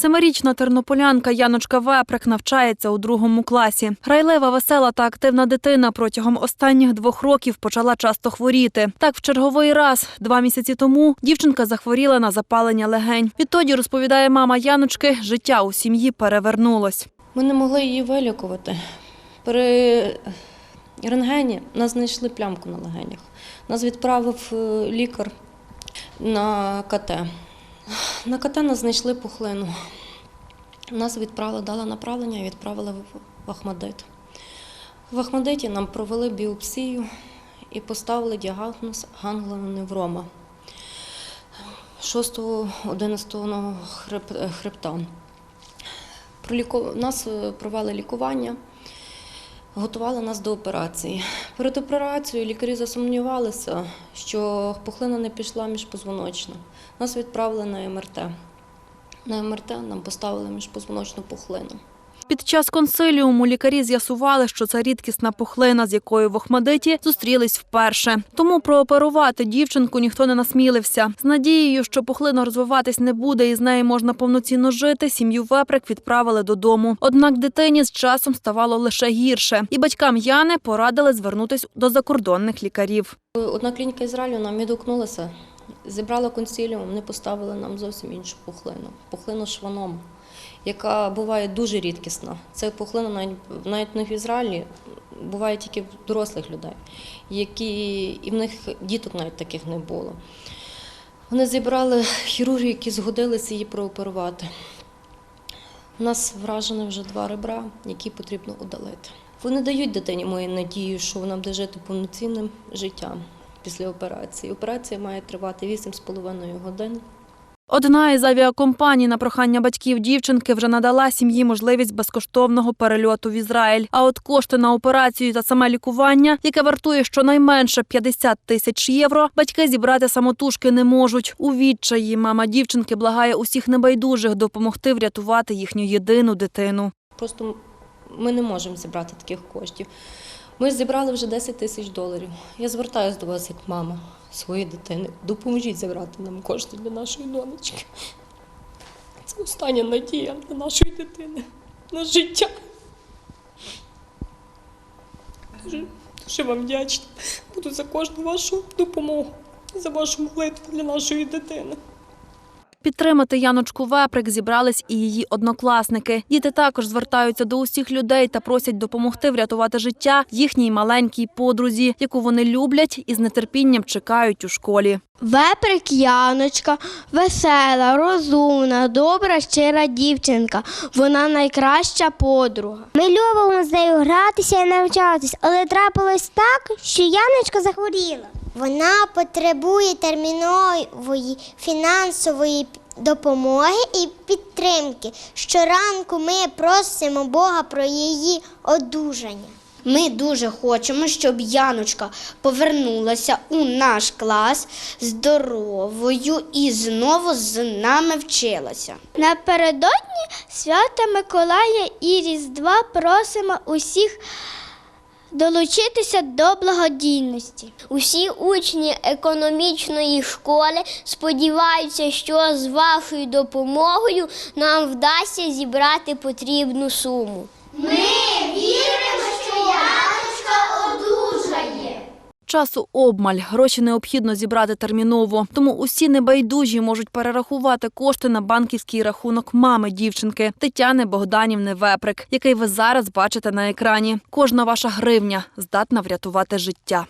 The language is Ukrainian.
Семирічна тернополянка Яночка Веприк навчається у другому класі. Грайлива, весела та активна дитина протягом останніх двох років почала часто хворіти. Так, в черговий раз, два місяці тому, дівчинка захворіла на запалення легень. Відтоді розповідає мама Яночки, життя у сім'ї перевернулось. Ми не могли її вилікувати. При рентгені нас знайшли плямку на легенях. Нас відправив е, лікар на КТ. На нас знайшли пухлину. Нас відправили, дала направлення і відправили в Ахмадит. В Ахмадиті нам провели біопсію і поставили діагноз ганглионеврома 6-11 хребта. Нас е, провели лікування, готували нас до операції. Перед операцією лікарі засумнівалися, що пухлина не пішла міжпозвоночно. Нас відправили на МРТ. На МРТ нам поставили міжпозвоночну пухлину. Під час консиліуму лікарі з'ясували, що це рідкісна пухлина, з якою в Охмадиті зустрілись вперше. Тому прооперувати дівчинку ніхто не насмілився. З надією, що пухлина розвиватись не буде і з нею можна повноцінно жити, сім'ю Веприк відправили додому. Однак дитині з часом ставало лише гірше, і батькам Яни порадили звернутись до закордонних лікарів. Одна клініка Ізраїлю нам відгукнулася, зібрала консиліум, вони поставили нам зовсім іншу пухлину. Пухлину шваном, яка буває дуже рідкісна. Це пухлина навіть, навіть не в Ізраїлі, буває тільки в дорослих людей, які, і в них діток навіть таких не було. Вони зібрали хірургів, які згодилися її прооперувати. У нас вражені вже два ребра, які потрібно удалити. Вони дають дитині мою надію, що вона буде жити повноцінним життям після операції. Операція має тривати 8,5 годин. Одна із авіакомпаній на прохання батьків дівчинки вже надала сім'ї можливість безкоштовного перельоту в Ізраїль. А от кошти на операцію та саме лікування, яке вартує щонайменше 50 тисяч євро, батьки зібрати самотужки не можуть. У відчаї мама дівчинки благає усіх небайдужих допомогти врятувати їхню єдину дитину. Просто ми не можемо зібрати таких коштів. Ми зібрали вже 10 тисяч доларів. Я звертаюся до вас як мама своєї дитини. Допоможіть зібрати нам кошти для нашої донечки. Це остання надія для нашої дитини на життя. Дуже, дуже вам вдячна. Буду за кожну вашу допомогу, за вашу молитву для нашої дитини. Підтримати Яночку Веприк зібрались і її однокласники. Діти також звертаються до усіх людей та просять допомогти врятувати життя їхній маленькій подрузі, яку вони люблять і з нетерпінням чекають у школі. Веприк Яночка, весела, розумна, добра, щира дівчинка. Вона найкраща подруга. Ми любимо з нею гратися і навчатись, але трапилось так, що Яночка захворіла. Вона потребує термінової фінансової допомоги і підтримки. Щоранку ми просимо Бога про її одужання. Ми дуже хочемо, щоб Яночка повернулася у наш клас здоровою і знову з нами вчилася. Напередодні свята Миколая і Різдва просимо усіх долучитися до благодійності. Усі учні економічної школи сподіваються, що з вашою допомогою нам вдасться зібрати потрібну суму. Часу обмаль, гроші необхідно зібрати терміново. Тому усі небайдужі можуть перерахувати кошти на банківський рахунок мами дівчинки Тетяни Богданівни Веприк, який ви зараз бачите на екрані. Кожна ваша гривня здатна врятувати життя.